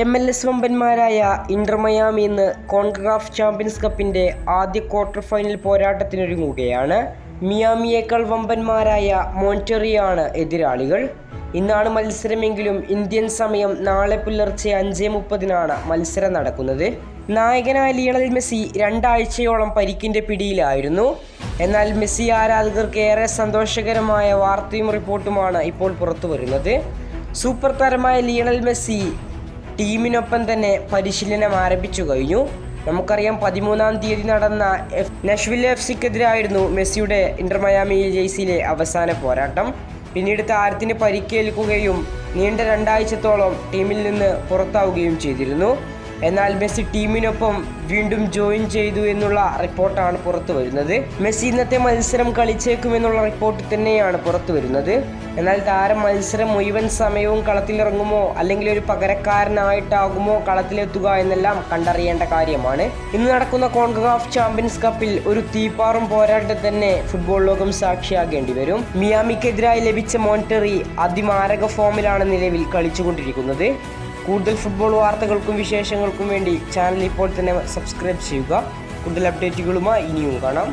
M L S വമ്പന്മാരായ Inter Miami ഇന്ന് കോൺഗ്രാഫ് ചാമ്പ്യൻസ് കപ്പിന്റെ ആദ്യ ക്വാർട്ടർ ഫൈനൽ പോരാട്ടത്തിനൊരുങ്ങുകയാണ്. മിയാമിയേക്കാൾ വമ്പന്മാരായ മോൺറ്ററിയാണ് എതിരാളികൾ. ഇന്നാണ് മത്സരമെങ്കിലും ഇന്ത്യൻ സമയം നാളെ പുലർച്ചെ അഞ്ച് മുപ്പതിനാണ് മത്സരം നടക്കുന്നത്. നായകനായ ലിയണൽ മെസ്സി രണ്ടാഴ്ചയോളം പരിക്കിന്റെ പിടിയിലായിരുന്നു. എന്നാൽ മെസ്സി ആരാധകർക്ക് ഏറെ സന്തോഷകരമായ വാർത്തയും റിപ്പോർട്ടുമാണ് ഇപ്പോൾ പുറത്തു വരുന്നത് സൂപ്പർ താരമായ ലിയണൽ മെസ്സി ടീമിനൊപ്പം തന്നെ പരിശീലനം ആരംഭിച്ചു കഴിഞ്ഞു. നമുക്കറിയാം പതിമൂന്നാം തീയതി നടന്ന എഫ് നഷ്വിൽ എഫ് സിക്കെതിരായിരുന്നു മെസ്സിയുടെ ഇന്റർ മയാമി ജെയ്സിയിലെ അവസാന പോരാട്ടം. പിന്നീട് താരത്തിന് പരിക്കേൽക്കുകയും നീണ്ട രണ്ടാഴ്ചത്തോളം ടീമിൽ നിന്ന് പുറത്താവുകയും ചെയ്തിരുന്നു. എന്നാൽ മെസ്സി ടീമിനൊപ്പം വീണ്ടും ജോയിൻ ചെയ്തു എന്നുള്ള റിപ്പോർട്ടാണ് പുറത്തു വരുന്നത്. മെസ്സി ഇന്നത്തെ മത്സരം കളിച്ചേക്കുമെന്നുള്ള റിപ്പോർട്ട് തന്നെയാണ് പുറത്തു വരുന്നത്. എന്നാൽ താരം മത്സരം മുഴുവൻ സമയവും കളത്തിലിറങ്ങുമോ അല്ലെങ്കിൽ ഒരു പകരക്കാരനായിട്ടാകുമോ കളത്തിലെത്തുക എന്നെല്ലാം കണ്ടറിയേണ്ട കാര്യമാണ്. ഇന്ന് നടക്കുന്ന കോൺഗ്രാഫ് ചാമ്പ്യൻസ് കപ്പിൽ ഒരു തീപ്പാറും പോരാട്ടം തന്നെ ഫുട്ബോൾ ലോകം സാക്ഷിയാകേണ്ടി വരും. മിയാമിക്കെതിരായി ലഭിച്ച മോണിറ്ററി അതിമാരക ഫോമിലാണ് നിലവിൽ കളിച്ചുകൊണ്ടിരിക്കുന്നത്. കൂടുതൽ ഫുട്ബോൾ വാർത്തകൾക്കും വിശേഷങ്ങൾക്കും വേണ്ടി ചാനൽ ഇപ്പോൾ തന്നെ സബ്സ്ക്രൈബ് ചെയ്യുക. കൂടുതൽ അപ്ഡേറ്റുകളുമായി ഇനിയും കാണാം.